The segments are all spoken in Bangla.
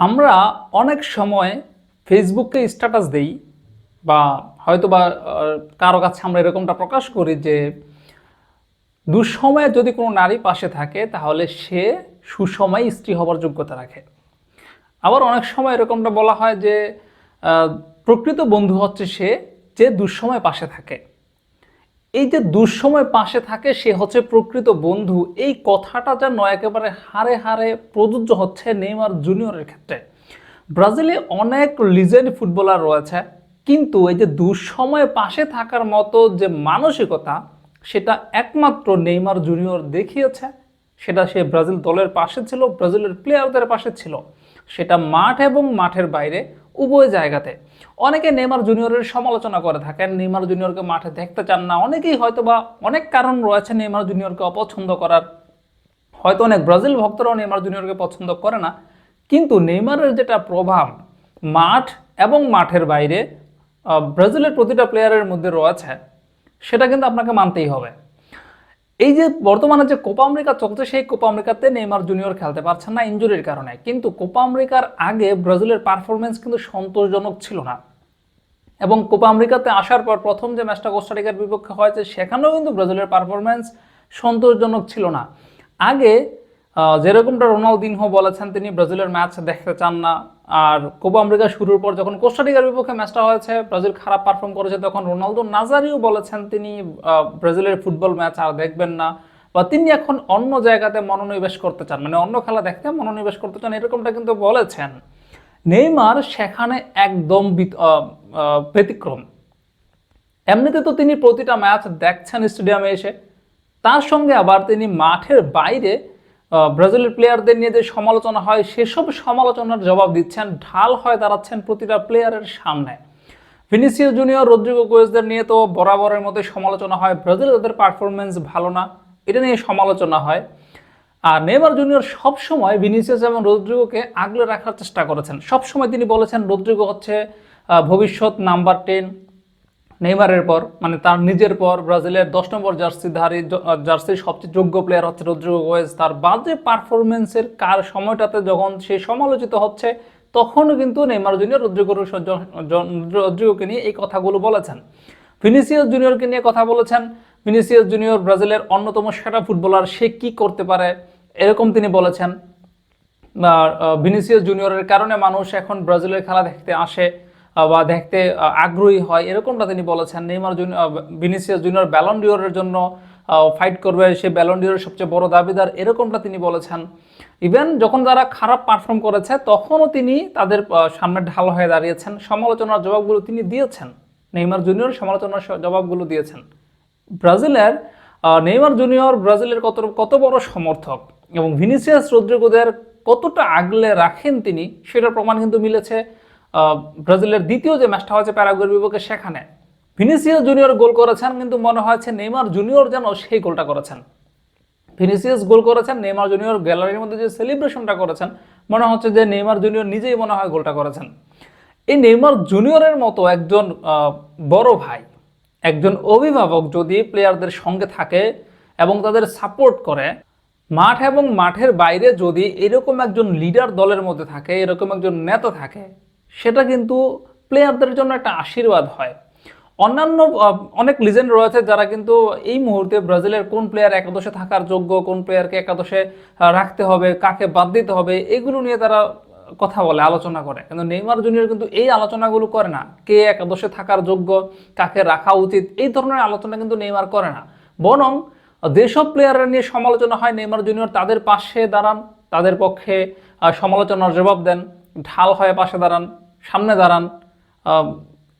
আমরা অনেক সময় ফেসবুকে স্ট্যাটাস দেই বা হয়তো বা কারও কাছে আমরা এরকমটা প্রকাশ করি যে, দুঃসময়ে যদি কোনো নারী পাশে থাকে, তাহলে সে সুসময় স্ত্রী হবার যোগ্যতা রাখে। আবার অনেক সময় এরকমটা বলা হয় যে প্রকৃত বন্ধু হচ্ছে সে যে দুঃসময় পাশে থাকে। এই যে দুঃসময় পাশে থাকে, সে হচ্ছে প্রকৃত বন্ধু। এই কথাটা যেন একেবারে হারে হারে প্রযোজ্য হচ্ছে নেইমার জুনিয়রের ক্ষেত্রে। ব্রাজিলে অনেক লিজেন্ড ফুটবলার রয়েছে, কিন্তু এই যে দুঃসময়ে পাশে থাকার মতো যে মানসিকতা, সেটা একমাত্র নেইমার জুনিয়র দেখিয়েছে। সেটা সে ব্রাজিল দলের পাশে ছিল, ব্রাজিলের প্লেয়ারদের পাশে ছিল। সেটা মাঠ এবং মাঠের বাইরে উভয় জায়গাতে। অনেকে নেইমার জুনিয়রের সমালোচনা করে থাকেন নেমার জুনিয়রকে মাঠে দেখতে চান না। অনেকেই হয়তো বা অনেক কারণ রয়েছে নেইমার জুনিয়রকে অপছন্দ করার। হয়তো অনেক ব্রাজিল ভক্তরাও নেমার জুনিয়রকে পছন্দ করে না। কিন্তু নেইমারের যেটা প্রভাব মাঠ এবং মাঠের বাইরে ব্রাজিলের প্রতিটা প্লেয়ারের মধ্যে রয়েছে, সেটা কিন্তু আপনাকে মানতেই হবে। এই যে বর্তমানে যে কোপা আমেরিকা চলছে, সেই কোপা আমেরিকাতে নেইমার জুনিয়র খেলতে পারছেন না ইঞ্জুরির কারণে। কিন্তু কোপা আমেরিকার আগে ব্রাজিলের পারফরমেন্স কিন্তু সন্তোষজনক ছিল না। এবং কোপা আমেরিকাতে আসার পর প্রথম যে ম্যাচটা কোস্টারিকার বিপক্ষে হয়েছে, সেখানেও কিন্তু ব্রাজিলের পারফরমেন্স সন্তোষজনক ছিল না। আগে যেরকমটা রোনালদিনহো বলেছেন তিনি, ব্রাজিলের ম্যাচ দেখতে চান না। আর কোপা আমেরিকা শুরুর পর যখন কোস্টারিকার বিপক্ষে ম্যাচটা হয়েছে, ব্রাজিল খারাপ পারফর্ম করেছে তখন রোনালদো নাজারিও বলেছেন তিনি ব্রাজিলের ফুটবল ম্যাচ আর দেখবেন না। বা তিনি এখন অন্য জায়গাতে মনোনিবেশ করতে চান মানে অন্য খেলা দেখতে মনোনিবেশ করতে চান, এরকমটা কিন্তু বলেছেন। নেইমার সেখানে একদম ব্যতিক্রম। এমনিতে তো তিনি প্রতিটা ম্যাচ দেখছেন স্টেডিয়ামে এসে, তার সঙ্গে আবার তিনি মাঠের বাইরে ব্রাজিলের প্লেয়ারদের নিয়ে যে সমালোচনা হয়, সেসব সমালোচনার জবাব দিচ্ছেন, ঢাল হয়ে দাঁড়াচ্ছেন প্রতিটা প্লেয়ারের সামনে। ভিনিসিয়াস জুনিয়র রদ্রিগো গোয়েসদের নিয়ে তো বরাবরের মধ্যে সমালোচনা হয়, ব্রাজিল তাদের পারফরমেন্স ভালো না, এটা নিয়ে সমালোচনা হয়। আর নেইমার জুনিয়র সবসময় ভিনিসিয়াস এবং রদ্রিগোকে আগলে রাখার চেষ্টা করেছেন। সবসময় তিনি বলেছেন রদ্রিগো হচ্ছে ভবিষ্যৎ নাম্বার টেন নেইমারের পর মানে তার নিজের পর ব্রাজিলের দশ নম্বর জার্সিধারী জার্সির সবচেয়ে যোগ্য প্লেয়ার হচ্ছে রদ্রিগো গোয়েজ। তার বাজে পারফরমেন্সের কার সময়টাতে যখন সে সমালোচিত হচ্ছে, তখনও কিন্তু নেইমার জুনিয়র জ- রদ্রিগোকে নিয়ে এই কথাগুলো বলেছেন। ভিনিসিয়াস জুনিয়রকে নিয়ে কথা বলেছেন। ভিনিসিয়াস জুনিয়র ব্রাজিলের অন্যতম সেরা ফুটবলার, সে কি করতে পারে এরকম তিনি বলেছেন। ভিনিসিয়াস জুনিয়রের কারণে মানুষ এখন ব্রাজিলের খেলা দেখতে আসে। বা দেখতে আগ্রহী হয় এরকমটা তিনি বলেছেন। নেইমার জুনি- আহ, ভিনিসিয়াস জুনিয়র ব্যালন্ডিওরের জন্য ফাইট করবে সে ব্যালন্ডিওরের সবচেয়ে বড় দাবিদার এরকমটা তিনি বলেছেন। ইভেন যখন যারা খারাপ পারফর্ম করেছে তখনও তিনি তাদের সামনে ঢাল হয়ে দাঁড়িয়েছেন। সমালোচনার জবাবগুলো তিনি দিয়েছেন। নেইমার জুনিয়র সমালোচনার জবাবগুলো দিয়েছেন। ব্রাজিলের নেইমার জুনিয়র ব্রাজিলের কত কত বড় সমর্থক এবং ভিনিসিয়াস রদ্রিগোদের কতটা আগলে রাখেন তিনি সেটার প্রমাণ কিন্তু মিলেছে। ব্রাজিলের দ্বিতীয় যে ম্যাচটা হয়েছে প্যারাগুয়ের বিপক্ষে, সেখানে ভিনিসিয়াস জুনিয়র গোল করেছেন, কিন্তু মনে হয়েছে নেইমার জুনিয়র যেন সেই গোলটা করেছেন। ভিনিসিয়াস গোল করেছেন, নেইমার জুনিয়র গ্যালারির মধ্যে যে সেলিব্রেশনটা করেছেন, মনে হচ্ছে যে নেইমার জুনিয়র নিজেই মনে হয় গোলটা করেছেন। এই নেইমার জুনিয়রের মতো একজন বড় ভাই, একজন অভিভাবক যদি প্লেয়ারদের সঙ্গে থাকে এবং তাদের সাপোর্ট করে, মাঠ এবং মাঠের বাইরে যদি এরকম একজন লিডার দলের মধ্যে থাকে, এরকম একজন নেতা থাকে সেটা কিন্তু প্লেয়ারদের জন্য একটা আশীর্বাদ হয়। অন্যান্য অনেক লিজেন্ড রয়েছে যারা কিন্তু এই মুহূর্তে ব্রাজিলের কোন প্লেয়ার একাদশে থাকার যোগ্য, কোন প্লেয়ারকে একাদশে রাখতে হবে, কাকে বাদ দিতে হবে, এগুলো নিয়ে তারা কথা বলে, আলোচনা করে। কিন্তু নেইমার জুনিয়র কিন্তু এই আলোচনাগুলো করে না, কে একাদশে থাকার যোগ্য, কাকে রাখা উচিত, এই ধরনের আলোচনা কিন্তু নেইমার করে না। বরং যেসব প্লেয়াররা নিয়ে সমালোচনা হয়, নেইমার জুনিয়র তাদের পাশে দাঁড়ান, তাদের পক্ষে সমালোচনার জবাব দেন, ঢাল হয়ে পাশে দাঁড়ান সামনে দাঁড়ান।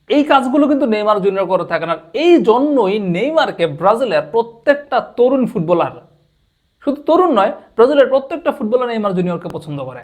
এই কাজগুলো কিন্তু নেইমার জুনিয়র করে থাকে না এই জন্যই নেইমারকে ব্রাজিলের প্রত্যেকটা তরুণ ফুটবলার, শুধু তরুণ নয়, ব্রাজিলের প্রত্যেকটা ফুটবলার নেইমার জুনিয়রকে পছন্দ করে।